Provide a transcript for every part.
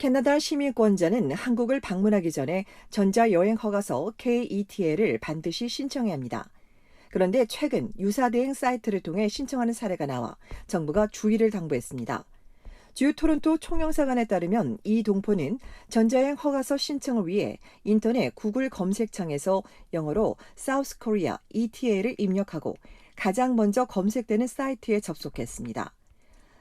캐나다 시민권자는 한국을 방문하기 전에 전자여행 허가서 KETA를 반드시 신청해야 합니다. 그런데 최근 유사 대행 사이트를 통해 신청하는 사례가 나와 정부가 주의를 당부했습니다. 주 토론토 총영사관에 따르면 이 동포는 전자여행 허가서 신청을 위해 인터넷 구글 검색창에서 영어로 South Korea ETA를 입력하고 가장 먼저 검색되는 사이트에 접속했습니다.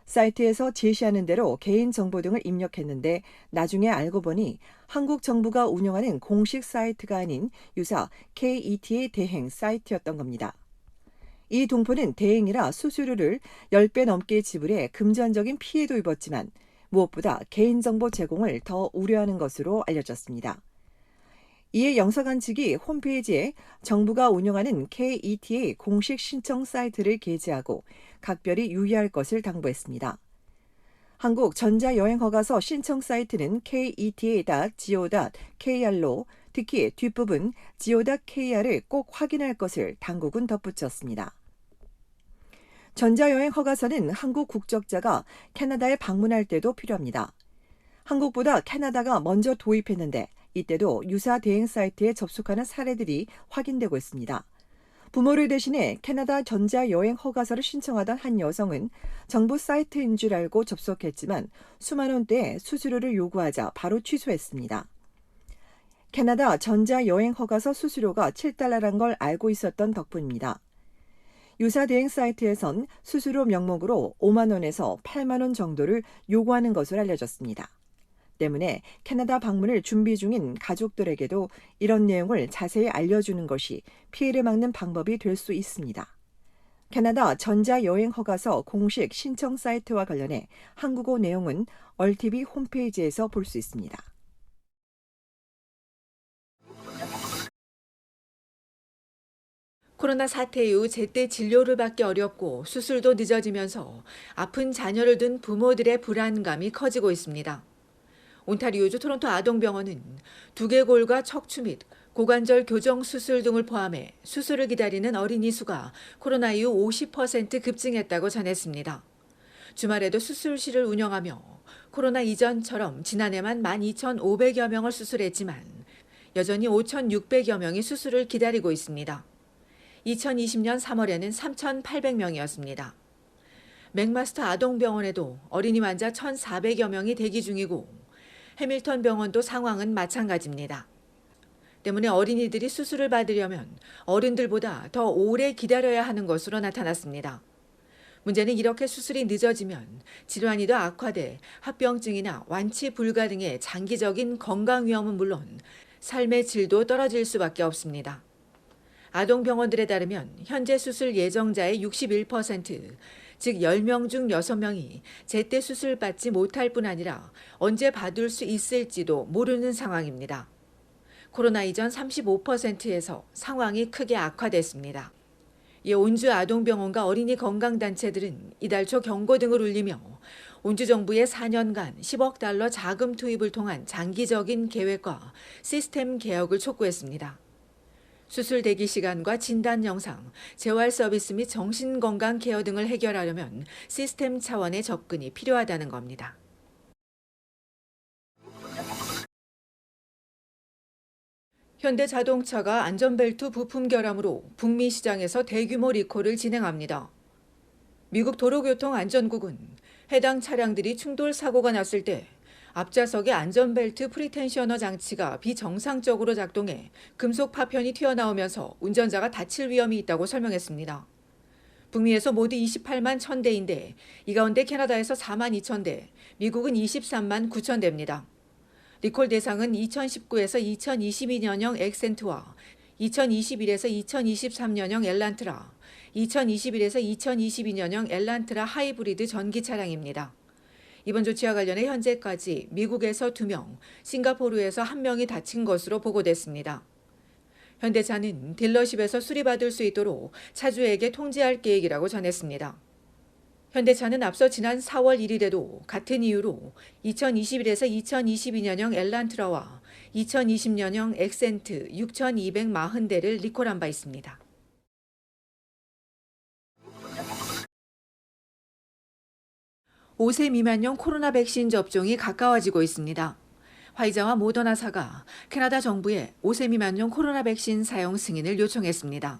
사이트에서 제시하는 대로 개인 정보 등을 입력했는데 나중에 알고 보니 한국 정부가 운영하는 공식 사이트가 아닌 유사 KETA 대행 사이트였던 겁니다. 이 동포는 대행이라 수수료를 10배 넘게 지불해 금전적인 피해도 입었지만 무엇보다 개인정보 제공을 더 우려하는 것으로 알려졌습니다. 이에 영사관 측이 홈페이지에 정부가 운영하는 KETA 공식 신청 사이트를 게재하고 각별히 유의할 것을 당부했습니다. 한국 전자여행허가서 신청 사이트는 keta.go.kr로 특히 뒷부분 go.kr을 꼭 확인할 것을 당국은 덧붙였습니다. 전자여행 허가서는 한국 국적자가 캐나다에 방문할 때도 필요합니다. 한국보다 캐나다가 먼저 도입했는데 이때도 유사 대행 사이트에 접속하는 사례들이 확인되고 있습니다. 부모를 대신해 캐나다 전자 여행 허가서를 신청하던 한 여성은 정부 사이트인 줄 알고 접속했지만 수만 원대의 수수료를 요구하자 바로 취소했습니다. 캐나다 전자 여행 허가서 수수료가 7달러란 걸 알고 있었던 덕분입니다. 유사 대행 사이트에선 수수료 명목으로 5만 원에서 8만 원 정도를 요구하는 것으로 알려졌습니다. 때문에 캐나다 방문을 준비 중인 가족들에게도 이런 내용을 자세히 알려주는 것이 피해를 막는 방법이 될 수 있습니다. 캐나다 전자여행 허가서 공식 신청 사이트와 관련해 한국어 내용은 얼티비 홈페이지에서 볼 수 있습니다. 코로나 사태 이후 제때 진료를 받기 어렵고 수술도 늦어지면서 아픈 자녀를 둔 부모들의 불안감이 커지고 있습니다. 온타리오주 토론토 아동병원은 두개골과 척추 및 고관절 교정 수술 등을 포함해 수술을 기다리는 어린이 수가 코로나 이후 50% 급증했다고 전했습니다. 주말에도 수술실을 운영하며 코로나 이전처럼 지난해만 12,500여 명을 수술했지만 여전히 5,600여 명이 수술을 기다리고 있습니다. 2020년 3월에는 3,800명이었습니다. 맥마스터 아동병원에도 어린이 환자 1,400여 명이 대기 중이고 해밀턴 병원도 상황은 마찬가지입니다. 때문에 어린이들이 수술을 받으려면 어른들보다 더 오래 기다려야 하는 것으로 나타났습니다. 문제는 이렇게 수술이 늦어지면 질환이 더 악화돼 합병증이나 완치 불가 등의 장기적인 건강 위험은 물론 삶의 질도 떨어질 수밖에 없습니다. 아동병원들에 따르면 현재 수술 예정자의 61%, 즉 10명 중 6명이 제때 수술 받지 못할 뿐 아니라 언제 받을 수 있을지도 모르는 상황입니다. 코로나 이전 35%에서 상황이 크게 악화됐습니다. 이 온주 아동병원과 어린이 건강단체들은 이달 초 경고 등을 울리며 온주 정부의 4년간 10억 달러 자금 투입을 통한 장기적인 계획과 시스템 개혁을 촉구했습니다. 수술 대기 시간과 진단 영상, 재활 서비스 및 정신건강 케어 등을 해결하려면 시스템 차원의 접근이 필요하다는 겁니다. 현대 자동차가 안전벨트 부품 결함으로 북미 시장에서 대규모 리콜을 진행합니다. 미국 도로교통안전국은 해당 차량들이 충돌 사고가 났을 때 앞좌석의 안전벨트 프리텐셔너 장치가 비정상적으로 작동해 금속 파편이 튀어나오면서 운전자가 다칠 위험이 있다고 설명했습니다. 북미에서 모두 28만 1000대인데 이 가운데 캐나다에서 4만 2천대, 미국은 23만 9천 대입니다. 리콜 대상은 2019에서 2022년형 엑센트와 2021에서 2023년형 엘란트라, 2021에서 2022년형 엘란트라 하이브리드 전기 차량입니다. 이번 조치와 관련해 현재까지 미국에서 2명, 싱가포르에서 1명이 다친 것으로 보고됐습니다. 현대차는 딜러십에서 수리받을 수 있도록 차주에게 통지할 계획이라고 전했습니다. 현대차는 앞서 지난 4월 1일에도 같은 이유로 2021에서 2022년형 엘란트라와 2020년형 엑센트 6,240대를 리콜한 바 있습니다. 5세 미만용 코로나 백신 접종이 가까워지고 있습니다. 화이자와 모더나사가 캐나다 정부에 5세 미만용 코로나 백신 사용 승인을 요청했습니다.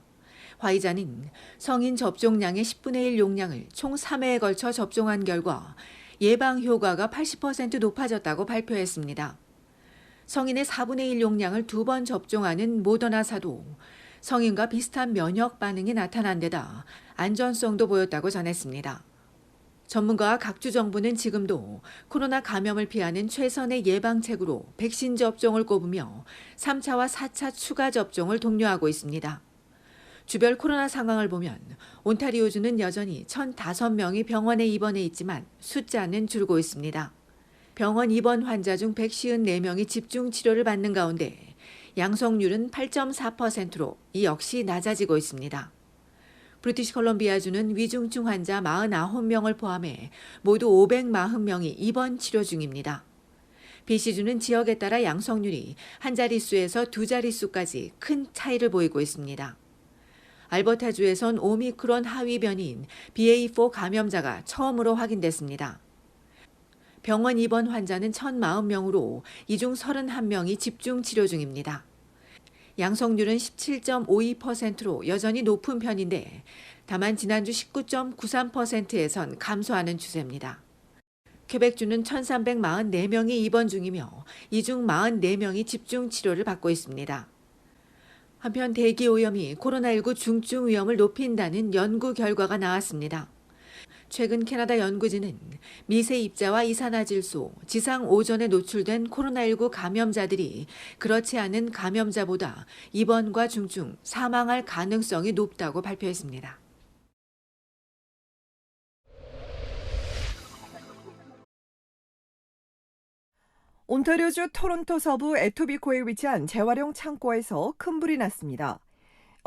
화이자는 성인 접종량의 10분의 1 용량을 총 3회에 걸쳐 접종한 결과 예방 효과가 80% 높아졌다고 발표했습니다. 성인의 4분의 1 용량을 두 번 접종하는 모더나사도 성인과 비슷한 면역 반응이 나타난 데다 안전성도 보였다고 전했습니다. 전문가와 각주 정부는 지금도 코로나 감염을 피하는 최선의 예방책으로 백신 접종을 꼽으며 3차와 4차 추가 접종을 독려하고 있습니다. 주별 코로나 상황을 보면 온타리오주는 여전히 1,005명이 병원에 입원해 있지만 숫자는 줄고 있습니다. 병원 입원 환자 중 154명이 집중 치료를 받는 가운데 양성률은 8.4%로 이 역시 낮아지고 있습니다. 브리티시 컬럼비아주는 위중증 환자 49명을 포함해 모두 540명이 입원 치료 중입니다. BC주는 지역에 따라 양성률이 한 자릿수에서 두 자릿수까지 큰 차이를 보이고 있습니다. 알버타주에선 오미크론 하위 변이인 BA4 감염자가 처음으로 확인됐습니다. 병원 입원 환자는 1,040명으로 이 중 31명이 집중 치료 중입니다. 양성률은 17.52%로 여전히 높은 편인데 다만 지난주 19.93%에선 감소하는 추세입니다. 퀘벡주는 1,344명이 입원 중이며 이 중 44명이 집중 치료를 받고 있습니다. 한편 대기 오염이 코로나19 중증 위험을 높인다는 연구 결과가 나왔습니다. 최근 캐나다 연구진은 미세 입자와 이산화질소, 지상 오존에 노출된 코로나19 감염자들이 그렇지 않은 감염자보다 입원과 중증, 사망할 가능성이 높다고 발표했습니다. 온타리오주 토론토 서부 에토비코에 위치한 재활용 창고에서 큰 불이 났습니다.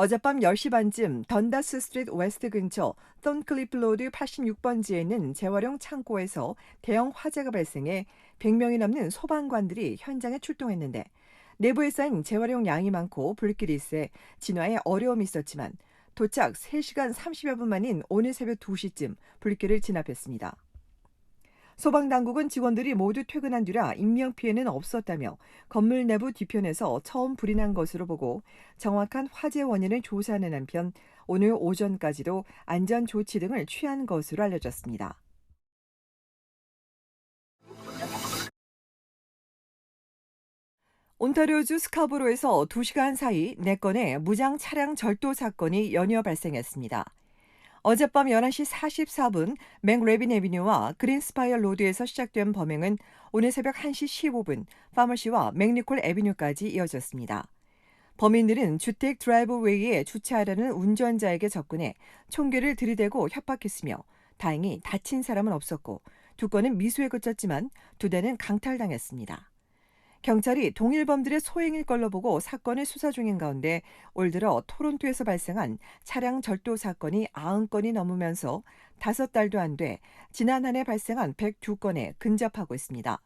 어젯밤 10시 반쯤 던다스 스트리트 웨스트 근처 썬클리프 로드 86번지에 있는 재활용 창고에서 대형 화재가 발생해 100명이 넘는 소방관들이 현장에 출동했는데 내부에 쌓인 재활용 양이 많고 불길이 세 진화에 어려움이 있었지만 도착 3시간 30여 분 만인 오늘 새벽 2시쯤 불길을 진압했습니다. 소방당국은 직원들이 모두 퇴근한 뒤라 인명피해는 없었다며 건물 내부 뒤편에서 처음 불이 난 것으로 보고 정확한 화재 원인을 조사하는 한편 오늘 오전까지도 안전 조치 등을 취한 것으로 알려졌습니다. 온타리오주 스카보로에서 2시간 사이 4건의 무장 차량 절도 사건이 연이어 발생했습니다. 어젯밤 11시 44분 맥레빈 에비뉴와 그린스파이어 로드에서 시작된 범행은 오늘 새벽 1시 15분 파머시와 맥니콜 에비뉴까지 이어졌습니다. 범인들은 주택 드라이브웨이에 주차하려는 운전자에게 접근해 총기를 들이대고 협박했으며 다행히 다친 사람은 없었고 두 건은 미수에 그쳤지만 두 대는 강탈당했습니다. 경찰이 동일범들의 소행일 걸로 보고 사건을 수사 중인 가운데 올 들어 토론토에서 발생한 차량 절도 사건이 90건이 넘으면서 다섯 달도 안 돼 지난 한 해 발생한 102건에 근접하고 있습니다.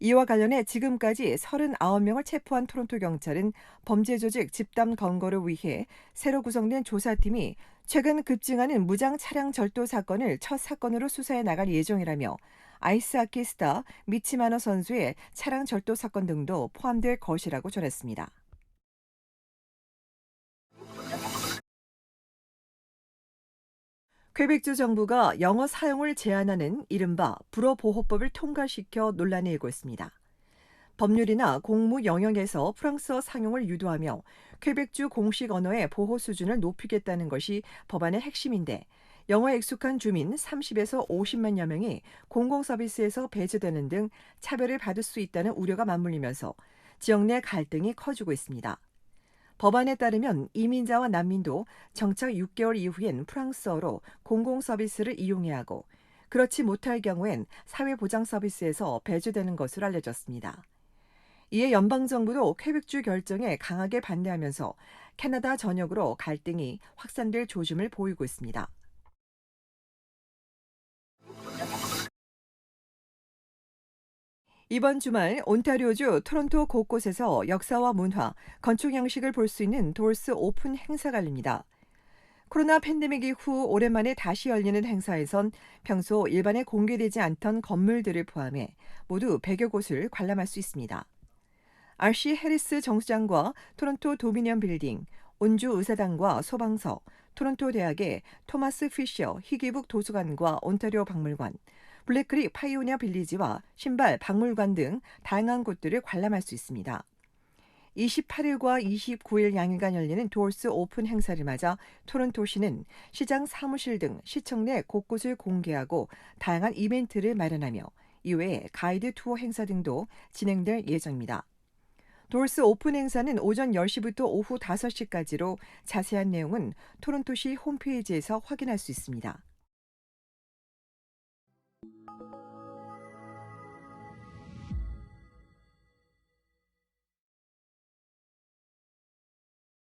이와 관련해 지금까지 39명을 체포한 토론토 경찰은 범죄 조직 집단 검거를 위해 새로 구성된 조사팀이 최근 급증하는 무장 차량 절도 사건을 첫 사건으로 수사해 나갈 예정이라며 아이스하키 스타 미치마노 선수의 차량 절도 사건 등도 포함될 것이라고 전했습니다. 퀘벡주 정부가 영어 사용을 제한하는 이른바 불어보호법을 통과시켜 논란이 일고 있습니다. 법률이나 공무 영역에서 프랑스어 상용을 유도하며 퀘벡주 공식 언어의 보호 수준을 높이겠다는 것이 법안의 핵심인데 영어에 익숙한 주민 30에서 50만여 명이 공공서비스에서 배제되는 등 차별을 받을 수 있다는 우려가 맞물리면서 지역 내 갈등이 커지고 있습니다. 법안에 따르면 이민자와 난민도 정착 6개월 이후엔 프랑스어로 공공서비스를 이용해야 하고 그렇지 못할 경우엔 사회보장서비스에서 배제되는 것으로 알려졌습니다. 이에 연방정부도 퀘벡주 결정에 강하게 반대하면서 캐나다 전역으로 갈등이 확산될 조짐을 보이고 있습니다. 이번 주말 온타리오주 토론토 곳곳에서 역사와 문화, 건축 양식을 볼 수 있는 돌스 오픈 행사가 열립니다. 코로나 팬데믹 이후 오랜만에 다시 열리는 행사에선 평소 일반에 공개되지 않던 건물들을 포함해 모두 100여 곳을 관람할 수 있습니다. RC 해리스 정수장과 토론토 도미니언 빌딩, 온주 의사당과 소방서, 토론토 대학의 토마스 피셔 희귀북 도서관과 온타리오 박물관, 블랙크릭 파이오니아 빌리지와 신발 박물관 등 다양한 곳들을 관람할 수 있습니다. 28일과 29일 양일간 열리는 도어스 오픈 행사를 맞아 토론토시는 시장 사무실 등 시청 내 곳곳을 공개하고 다양한 이벤트를 마련하며 이외에 가이드 투어 행사 등도 진행될 예정입니다. 도어스 오픈 행사는 오전 10시부터 오후 5시까지로 자세한 내용은 토론토시 홈페이지에서 확인할 수 있습니다.